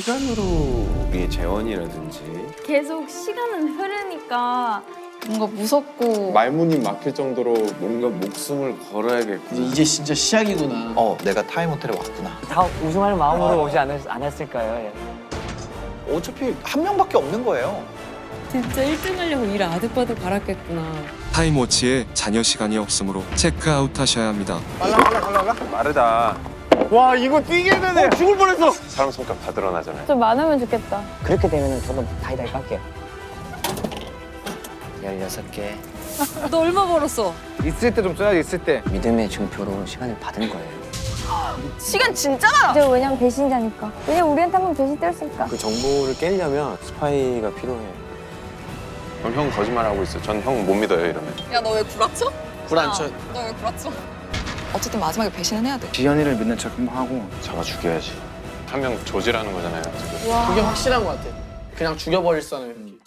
시간으로 우리의 재원이라든지 계속 시간은 흐르니까 뭔가 무섭고 말문이 막힐 정도로 뭔가 목숨을 걸어야겠구나. 이제 진짜 시작이구나. 어, 내가 타임 호텔에 왔구나. 다 우승할 마음으로 오지 않았, 않았을까요? 예. 어차피 한 명밖에 없는 거예요. 진짜 1등 하려고 일 아득바득 갈았겠구나. 타임워치에 자녀 시간이 없으므로 체크아웃 하셔야 합니다. 마르다. 와 이거 뛰게 되네. 죽을 뻔했어. 사람 성격 다 드러나잖아요. 좀 많으면 좋겠다. 그렇게 되면 저도 다이다이 깎게요. 16개. 너 얼마 벌었어? 있을 때 좀 써야지 있을 때. 믿음의 증표로 시간을 받은 거예요. 시간 진짜 많아. 이제 왜냐면 배신자니까. 왜냐면 우리한테 한 번 배신 때렸으니까. 그 정보를 깨려면 스파이가 필요해. 그럼 형 거짓말하고 있어. 전 형 못 믿어요 이러면. 야 너 왜 구라쳐? 불안 쳐. 너 왜 구라쳐? 어쨌든 마지막에 배신은 해야 돼. 지연이를 믿는 척 한번 하고. 잡아 죽여야지. 한 명 조지라는 거잖아요. 지금. 그게 확실한 것 같아. 그냥 죽여버릴 사람이.